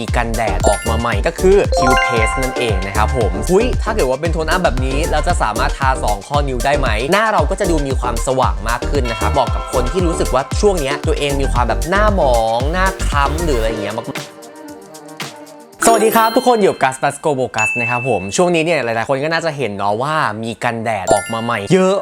ีกันแดดออกมาใหม่ก็คือ Q Paste นั่นเองนะครับผมหุยถ้าเกิดว่าเป็นโทนอัพแบบนี้ เราจะสามารถทา 2 ข้อนิ้วได้ไหม หน้าเราก็จะดูมีความสว่างมากขึ้นนะครับบอกกับคนที่รู้สึกว่าช่วงนี้ตัวเองมีความแบบหน้าหมอง หน้าคล้ำหรืออะไรเงี้ยมาก วัสดีครับ ทุกคนอยู่กับกัสปัสโกโบกัสนะครับผม ช่วงนี้เนี่ยหลายๆคนก็น่าจะเห็นเนาะว่ามีกันแดดออกมาใหม่ เยอะ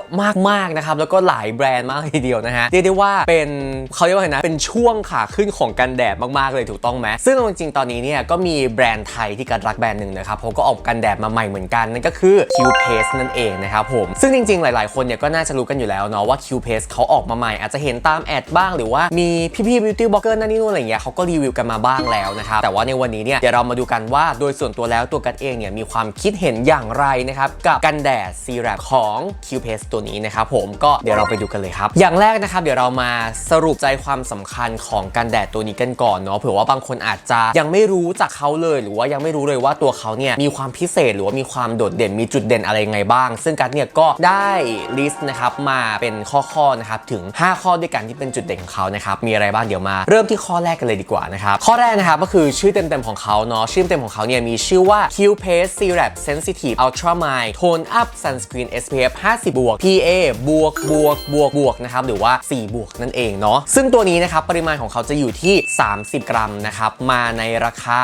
มากๆนะครับ แล้วก็หลายแบรนด์มากทีเดียวนะฮะเรียกได้ว่าเป็นเขาเรียกว่าไงนะเป็นช่วงขาขึ้นของกันแดดมากๆเลยถูกต้องไหมซึ่งจริงๆตอนนี้เนี่ยก็มีแบรนด์ไทยที่กัดรักแบรนด์หนึ่งนะครับเขาก็ออกกันแดดมาใหม่เหมือนกันนั่นก็คือ Q Paste นั่นเองนะครับผมซึ่งจริงๆ หลายๆ คนเนี่ยก็น่าจะรู้กันอยู่แล้วเนาะว่า Q Paste เขาออกมาใหม่อาจจะเห็นตามแอดบ้างหรือว่ามีพี่ๆ beauty blogger นั่นนี่นู่นอะไรเงี้ยเขาก็รีวิวกันมาบ้างแล้วนะครับแต่ว่าในวันนี้เนี่ยเดี๋ยวเรามาดูกันว่าโดยส่วนตัวแล้วตัวกันเองเนี่ยมีความคิดเห็นอย่างไรนะครับกับกันแดดซีรัมของ Q p a s ตัวนี้นะครับผมก็เดี๋ยวเราไปดูกันเลยครับ อย่างแรกนะครับเดี๋ยวเรามาสรุปใจความสำคัญของกันแดดตัวนี้กันก่อนเนาะเผื่อว่าบางคนอาจจะยังไม่รู้จักเขาเลยหรือว่ายังไม่รู้เลยว่าตัวเขาเนี่ยมีความพิเศษหรือว่ามีความโดดเด่นมีจุดเด่นอะไรยังไงบ้าง ซึ่งกันเนี่ยก็ได้ลิสต์นะครับมาเป็นข้อๆนะครับถึง 5 ข้อด้วยกันที่เป็นจุดเด่นของเขานะครับมีอะไรบ้างเดี๋ยวมา เริ่มที่ข้อแรกกันเลยดีกว่านะครับข้อแรกนะครับก็คือชื่อเต็มๆของเขาเนาะชื่อเต็มของเขาเนี่ยมีชื่อว่า Q Paste Syrup Sensitive Ultra Mild Tone Up Sunscreen SPF 50บวก PA บวกบวกบวกบวกนะครับหรือว่า 4 บวกนั่นเองเนาะซึ่งตัวนี้นะครับปริมาณของเขาจะอยู่ที่ 30 กรัมนะครับมาในราคา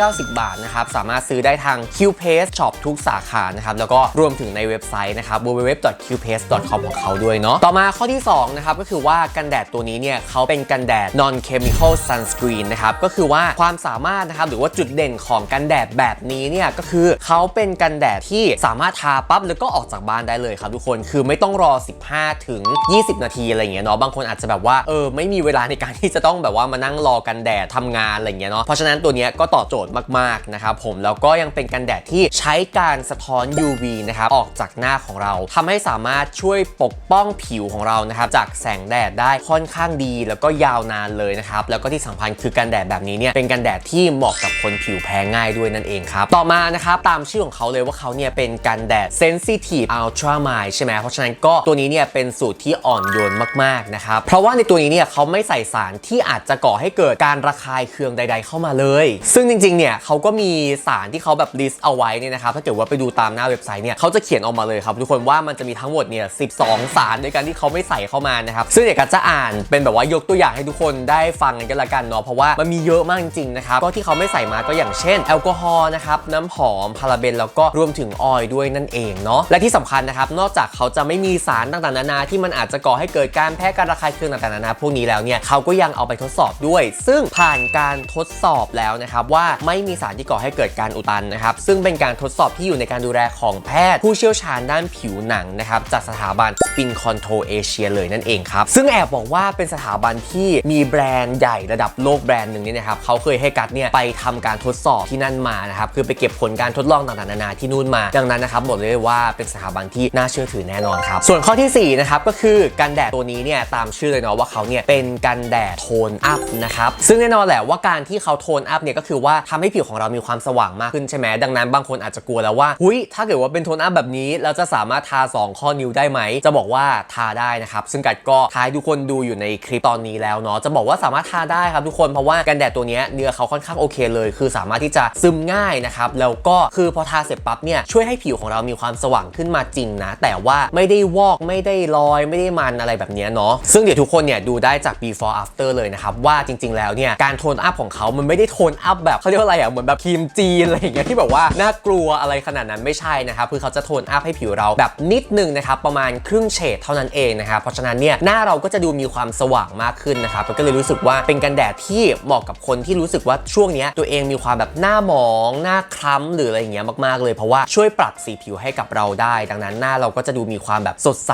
590 บาทนะครับสามารถซื้อได้ทาง Q Paste Shop ทุกสาขานะครับแล้วก็รวมถึงในเว็บไซต์นะครับ www.qpaste.com ของเขาด้วยเนาะต่อมาข้อที่ 2 นะครับ ก็คือว่ากันแดดตัวนี้เนี่ยเขาเป็นกันแดด non chemical sunscreen นะครับก็คือว่าความสามารถนะครับหรือว่าจุดเด่นของกันแดดแบบนี้เนี่ยก็คือเขาเป็นกันแดดที่สามารถทาปั๊บแล้วก็ออกจากบ้านได้เลยครับทุกคนคือไม่ต้องรอ 15 ถึง 20 นาทีอะไรอย่างเงี้ยเนาะบางคนอาจจะแบบว่าเออไม่มีเวลาในการที่จะต้องแบบว่ามานั่งรอกันแดดทำงานอะไรอย่างเงี้ยเนาะเพราะฉะนั้นตัวเนี้ยก็ตอบโจทย์มากๆนะครับผมแล้วก็ยังเป็นกันแดดที่ใช้การสะท้อน UV นะครับออกจากหน้าของเราทำให้สามารถช่วยปกป้องผิวของเรานะครับจากแสงแดดได้ค่อนข้างดี แล้วก็ยาวนานเลยนะครับแล้วก็ที่สำคัญคือกันแดดแบบนี้เนี่ยเป็นกันแดดที่เหมาะกับคนผิวแพ้ง่ายด้วยนั่นเองครับ ต่อมานะครับตามชื่อของเขาเลยว่าเขาเนี่ยเป็นกันแดด Sensitive Ultra Mild ใช่ไหมเพราะฉะนั้นก็ตัวนี้เนี่ยเป็นสูตรที่อ่อนโยนมากๆนะครับเพราะว่าในตัวนี้เนี่ยเขาไม่ใส่สารที่อาจจะก่อให้เกิดการระคายเคืองใด ๆ เข้ามาเลย ซึ่งจริงๆเนี่ยเขาก็มีสารที่เขาแบบลิสต์เอาไว้เนี่ยนะครับถ้าเกิดว่าไปดูตามหน้าเว็บไซต์เนี่ยเขาจะเขียนออกมาเลยครับทุกคนว่ามันจะมีทั้งหมดเนี่ย12 สารด้วยกันที่เขาไม่ใส่เข้ามานะครับซึ่งเดี๋ยวก็จะอ่านเป็นแบบว่ายกตัวอย่างให้ทุกคนได้ฟังกันก็แล้วกันเนาะเพราะว่ามันมีเยอะมากจริงๆนะครับก็ที่เขาไม่ใส่มาก็อย่างเช่นแอลกอฮอล์นะครับน้ำหอมพาราเบนแล้วก็รวมถึงออยล์ด้วยนั่นเองเนาะและที่สำคัญนะครับนอกจากเขาจะไม่มีสารต่างๆนานาที่มันอาจจะก่อให้เกิดการแพ้การระคายเคืองต่างๆนานาพวกนี้แล้วเนี่ยเขาก็ยังเอาไปทดสอบด้วย ซึ่งผ่านการทดสอบแล้วนะครับว่าไม่มีสารที่ก่อให้เกิดการอุดตันนะครับซึ่งเป็นการทดสอบที่อยู่ในการดูแลของแพทย์ ผู้เชี่ยวชาญด้านผิวหนังนะครับจากสถาบัน Spin Control Asia เลยนั่นเองครับซึ่งแอบบอกว่าเป็นสถาบันที่มีแบรนด์ใหญ่ระดับโลกแบรนด์หนึ่งเนี่ยนะครับเขาเคยให้กัดเนี่ยไปทำการทดสอบที่นั่นมานะครับคือไปเก็บผลการทดลองต่างๆนานาที่นู่นมา ดังนั้นนะครับบอกเลยว่าเป็นสถาบันที่น่าเชื่อถือแน่นอนครับ ส่วนข้อที่4นะครับก็คือกันแดดตัวนี้เนี่ยตามชื่อเลยเนาะว่าเขาเนี่ยเป็นกันแดดโทนอัพนะครับซึ่งแน่นอนแหละว่าการที่เขาโทนอัพเนี่ยก็คือว่าทำให้ผิวของเรามีความสว่างมากขึ้นใช่ไหมดังนั้นบางคนอาจจะกลัวแล้วว่าหุยถ้าเกิดว่าเป็นโทนอัพแบบนี้เราจะสามารถทา 2 ข้อนิ้วได้ไหม จะบอกว่าทาได้นะครับซึ่งกัดก็ทายทุกคนดูอยู่ในคลิปตอนนี้แล้วเนาะจะบอกว่าสามารถทาได้ครับทุกคนเพราะว่ากันแดดตัวนี้เนื้อเขาค่อนข้างโอเคเลยคือสามารถที่จะซึมง่ายนะครับแล้วก็คือพอทาเสร็จปั๊บเนี่ยช่วยให้ผิวของเรามีความสว่างขึ้นมาจริงนะ แต่ว่าไม่ได้วอกไม่ได้ลอย ไม่ได้มันอะไรแบบนี้เนาะซึ่งเดี๋ยวทุกคนเนี่ยดูได้จาก before after เลยนะครับว่าจริง ๆ แล้วเนี่ยการโทนอัพของเขามันไม่ได้โทนอัพแบบเขาเรียกว่าอะไรอะเหมือนแบบครีมจีนอะไรอย่างเงี้ยที่แบบว่าน่ากลัวอะไรขนาดนั้นไม่ใช่นะครับคือเขาจะโทนอัพให้ผิวเราแบบนิดนึงนะครับประมาณครึ่งเฉดเท่านั้นเองนะครับเพราะฉะนั้นเนี่ยหน้าเราก็จะดูมีความสว่างมากขึ้นนะครับก็เลยรู้สึกว่าเป็นกันแดดที่เหมาะกับคนที่รู้สึกว่าช่วงนี้ตัวเองมีความแบบหน้าหมอง หน้าคล้ำหรืออะไรอย่างเงี้ยมากๆเลย เพราะว่าช่วยปรับสีผิวให้กับเราได้ ดังนั้นหน้าเราก็จะดูมีความแบบสดใส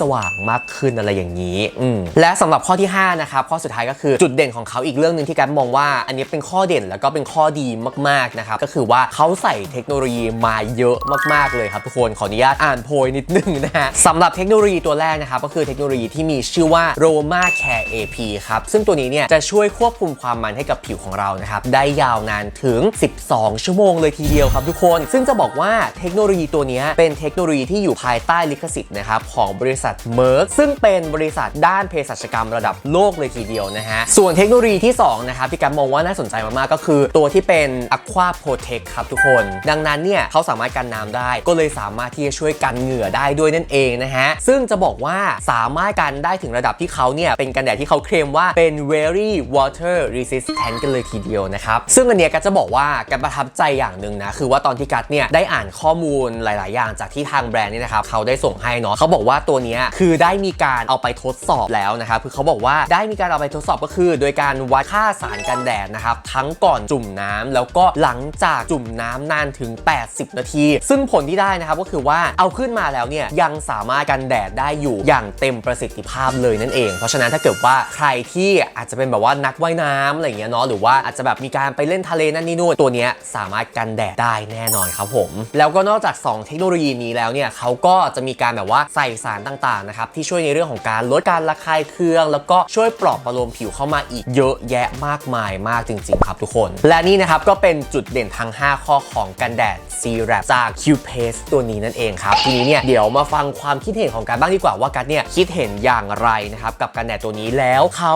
สว่างมากขึ้นอะไรอย่างนี้อืมและสำหรับข้อที่ห้านะครับข้อสุดท้ายก็คือจุดเด่นของเขาอีกเรื่องหนึ่งที่แการมองว่า อันนี้เป็นข้อเด่นแล้วก็เป็นข้อดีมากๆนะครับก็คือว่าเขาใส่เทคโนโลยีมาเยอะมากๆเลยครับทุกคนขออนุญาตอ่านโพยนิดนึงนะฮะสำหรับเทคโนโลยีตัวแรกนะครับก็คือเทคโนโลยีที่มีชื่อว่า Roma Care AP ครับซึ่งตัวนี้เนี่ยจะช่วยควบคุมความมันให้กับผิวของเรานะครับได้ยาวนานถึง 12 ชั่วโมงเลยทีเดียวครับทุกคน ซึ่งจะบอกว่าเทคโนโลยีตัวนี้เป็นเทคโนโลยีที่อยู่ภายใต้ลิขสิทธิ์นะครับของบริษัทเมอร์ซึ่งเป็นบริษัทด้านเภสัชกรรมระดับโลกเลยทีเดียวนะฮะ ส่วนเทคโนโลยีที่ 2 นะครับที่การมองว่าน่าสนใจมากๆก็คือ ตัวที่เป็น Aqua Protect ครับทุกคน ดังนั้นเนี่ยเขาสามารถกันน้ำได้ ก็เลยสามารถที่จะช่วยกันเหงื่อได้ด้วยนั่นเองนะฮะ ซึ่งจะบอกว่าสามารถกันได้ถึงระดับที่เขาเนี่ยเป็นกันแดดที่เขาเคลมว่าเป็น very water resistant กันเลยทีเดียวนะครับ ซึ่งอันเนี้ยก็จะบอกว่าการประทับใจอย่างหนึ่งนะคือว่าตอนที่กัดเนี่ยได้อ่านข้อมูลหลาย ๆ อย่างจากที่ทางแบรนด์นี่นะครับเขาได้ส่งให้เนาะเขาบอกว่าตัวนี้คือได้มีการเอาไปทดสอบแล้วนะครับคือเขาบอกว่าได้มีการเอาไปทดสอบก็คือ โดยการวัดค่าสารกันแดดนะครับทั้งก่อนจุ่มน้ำแล้วก็หลังจากจุ่มน้ำนานถึง 80 นาที ซึ่งผลที่ได้นะครับก็คือว่าเอาขึ้นมาแล้วเนี่ยยังสามารถกันแดดได้อยู่อย่างเต็มประสิทธิภาพเลยนั่นเอง เพราะฉะนั้นถ้าเกิดว่าใครที่อาจจะเป็นแบบว่านักว่ายน้ำอะไรอย่างเงี้ยเนาะหรือว่าอาจจะแบบมีการไปเล่นทะเลนั่นนี่นู่นตัวนี้สามารถกันแดดได้แน่นอนครับผม แล้วก็นอกจาก 2 เทคโนโลยีนี้แล้วเนี่ยเขาก็จะมีการแบบว่าใส่สารต่างๆนะครับที่ช่วยในเรื่องของการลดการระคายเคือง แล้วก็ช่วยปลอบประโลมผิวเข้ามาอีกเยอะแยะมากมายมากจริง ๆ ครับทุกคน และนี่นะครับก็เป็นจุดเด่นทั้ง 5 ข้อของกันแดด C r a p จาก Q Paste ตัวนี้นั่นเองครับทีนี้เนี่ยเดี๋ยวมาฟังความคิดเห็นของกันบ้างดีกว่าว่ากันเนี่ยคิดเห็นอย่างไรนะครับกับกันแดดตัวนี้แล้วเขา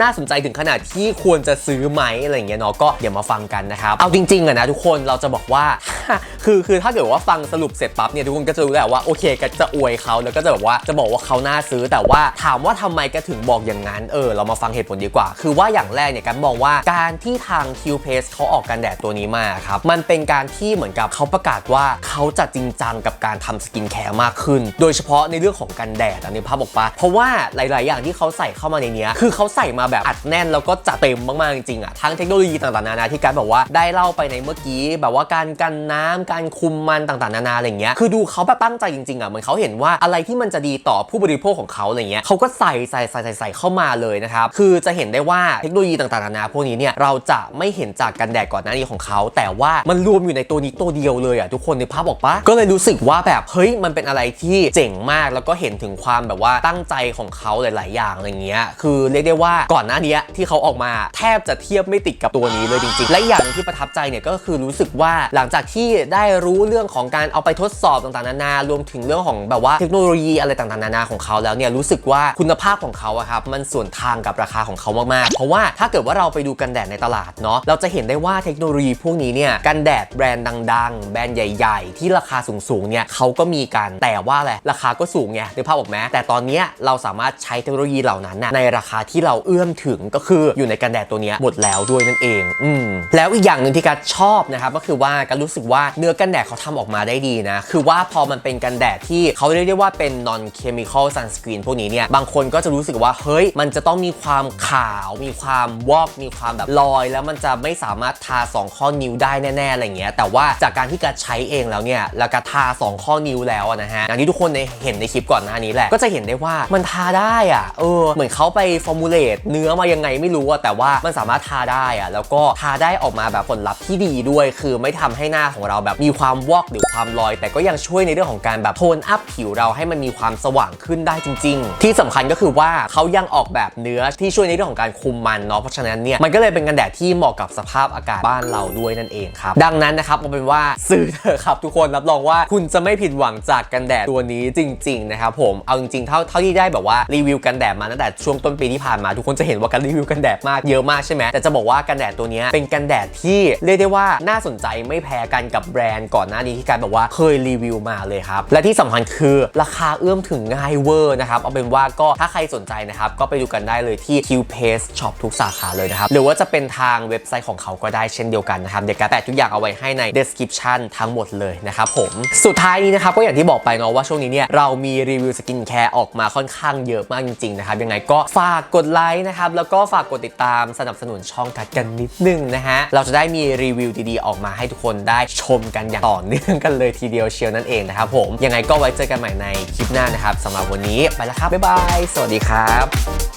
น่าสนใจถึงขนาดที่ควรจะซื้อไหมอะไรอย่างเงี้ยเนาะก็เดี๋ยวมาฟังกันนะครับ เอาจริงๆอะนะทุกคนเราจะบอกว่า คือคือถ้าเกิดว่าฟังสรุปเสร็จปั๊บเนี่ยทุกคนก็จะรู้แหละว่าโอเคก็จะอวยเขาแล้วก็จะแบบว่าจะบอกว่าเขาน่าซื้อ แต่ว่าถามว่าทำไมก็ถึงบอกอย่างนั้นเออเรามาฟังเหตุผลดีกว่า คือว่าอย่างแรกเนี่ยกันมองว่าการที่ทาง Q Paste เขาออกกันแดดตัวนี้มาครับมันเป็นการที่เหมือนกับเขาประกาศว่าเขาจะจริงจังกับการทำสกินแคร์มากขึ้น โดยเฉพาะในเรื่องของกันแดดอันนี้ภาพบอกปะเพราะว่าหลาย ๆ อย่างที่เขาใส่เข้ามาในเนี้ยคือเขาใส่มาแบบอัดแน่นแล้วก็จัดเต็มมาก ๆ จริง ๆอะทั้งเทคโนโลยีต่าง ๆ นานาที่การบอกว่าได้เล่าไปในเมื่อกี้ แบบว่าการกันน้ำการคุมมันต่างๆ นานาอะไรเงี้ยคือดูเขาแบบตั้งใจจริงๆอะเหมือนเขาเห็นว่าอะไรที่มันจะดีต่อผู้บริโภคของเขาอะไรเงี้ยเขาก็ใส่ใส่ใส่ใส่ใส่เข้ามาเลยนะครับคือจะเห็นได้ว่าเทคโนโลยีต่างๆนานาพวกนี้เนี่ยเราจะไม่เห็นจากกันแดดก่อนหน้านี้ของเขา แต่ว่ามันรวมอยู่ในตัวนี้ตัวเดียวเลยอะทุกคนในภาพบอกปะก็เลยรู้สึกว่าแบบเฮ้ยมันเป็นอะไรที่เจ๋งมากแล้วก็เห็นถึงความแบบว่าตั้งใจของเขาหลาย ๆ อย่างอะไรเงี้ยคือเรียกได้ว่าก่อนหน้านี้ที่เขาออกมาแทบจะเทียบไม่ติดกับตัวนี้เลยจริงๆและอีกอย่างนึงที่ประทับใจเนี่ยก็คือรู้สึกว่าหลังจากที่ได้รู้เรื่องของการเอาไปทดสอบต่างๆนานารวมถึงเรื่องของแบบว่าเทคโนโลยีอะไรต่างๆนานาของเขาแล้วเนี่ยรู้สึกว่าคุณภาพของเขาอะครับมันส่วนทางกับราคาของเขามากๆ เพราะว่าถ้าเกิดว่าเราไปดูกันแดดในตลาดเนาะเราจะเห็นได้ว่าเทคโนโลยีพวกนี้เนี่ยกันแดดแบรนด์ดัง ๆ แบรนด์ใหญ่ ๆ ที่ราคาสูงๆเนี่ยเขาก็มีกันแต่ว่าอะไรราคาก็สูงไงนึกภาพออกไหมแต่ตอนนี้เราสามารถใช้เทคโนโลยีเหล่านั้นในราคาที่เราเอื้อมถึงก็คืออยู่ในกันแดดตัวนี้หมดแล้วด้วยนั่นเอง อืมแล้วอีกอย่างหนึ่งที่กัดชอบนะครับก็คือว่าการรู้สึกว่าเนื้อกันแดดเขาทำออกมาได้ดีนะ คือว่าพอมันเป็นกันแดดที่เขาเรียกได้ว่าเป็น non chemical sunscreen พวกนี้เนี่ยบางคนก็จะรู้สึกว่า เฮ้ย มันจะต้องมีความขาว มีความวอก มีความแบบลอย แล้วมันจะไม่สามารถทา 2 ข้อนิ้วได้แน่ๆอะไรเงี้ยแต่ว่าจากการที่กัดใช้เองแล้วเนี่ยแล้วก็ทา 2 ข้อนิ้วแล้วนะฮะอย่างที่ทุกคนเห็นในคลิปก่อนหน้านี้แหละก็จะเห็นได้ว่ามันทาได้อะเออเหมือนเขาไปฟอร์มูลเลตเนื้อมายังไงไม่รู้อะแต่ว่ามันสามารถทาได้อะแล้วก็ทาได้อออกมาแบบผลลัพธ์ที่ดีด้วย คือไม่ทำให้หน้าของเราแบบมีความวอกหรือความลอย แต่ก็ยังช่วยในเรื่องของการแบบโทนอัพผิวเราให้มันมีความสว่างขึ้นได้จริง ๆ ที่สำคัญก็คือว่าเขายังออกแบบเนื้อที่ช่วยในเรื่องของการคุมมันเนาะเพราะฉะนั้นเนี่ยมันก็เลยเป็นกันแดดที่เหมาะกับสภาพอากาศบ้านเราด้วยนั่นเองครับดังนั้นนะครับเอาเป็นว่าซื้อเถอะครับ ทุกคนรับรองว่าคุณจะไม่ผิดหวังจากกันแดดตัวนี้จริง ๆ นะครับผมเอาจริงๆเท่าเท่าที่ได้แบบว่ารีวิวกันแดดมาตั้งแต่ช่วงต้นปีที่ผ่านมา ทุกคนจะเห็นว่าการรีวิวกันแดดมากเยอะมากใช่ไหมแต่จะบอกว่ากันแดดตัวนี้เป็นกันแดดที่เรียกได้ว่าน่าสนใจไม่แพ้กันกับแบรนด์ก่อนหน้านี้ที่การแบบว่าเคยรีวิวมาเลยครับ และที่สำคัญคือราคาเอื้อมถึงง่ายเวอร์นะครับ เอาเป็นว่าก็ถ้าใครสนใจนะครับ ก็ไปดูกันได้เลยที่ Q Paste Shop ทุกสาขาเลยนะครับ หรือว่าจะเป็นทางเว็บไซต์ของเขาก็ได้เช่นเดียวกันนะครับ เดี๋ยวการแปะทุกอย่างเอาไว้ให้ใน description ทั้งหมดเลยนะครับผม สุดท้ายนี้นะครับก็อย่างที่บอกไปเนาะว่าช่วงนี้เนี่ยเรามีรีวิวสกินแคร์ออกมาค่อนข้างเยอะมากจริงๆนะครับยังไงก็ฝากกดไลค์นะครับแล้วก็ฝากกดติดตามสนับสนุนช่องกัดกันนิดนึงนะฮะเราจะได้มีรีวิวดีๆ ออกมาให้ทุกคนได้ชมกันอย่างต่อเนื่องกันเลยทีเดียวเชียวนั่นเองนะครับผมยังไงก็ไว้เจอกันใหม่ในคลิปหน้านะครับสำหรับวันนี้ไปแล้วครับบ๊ายบาย สวัสดีครับ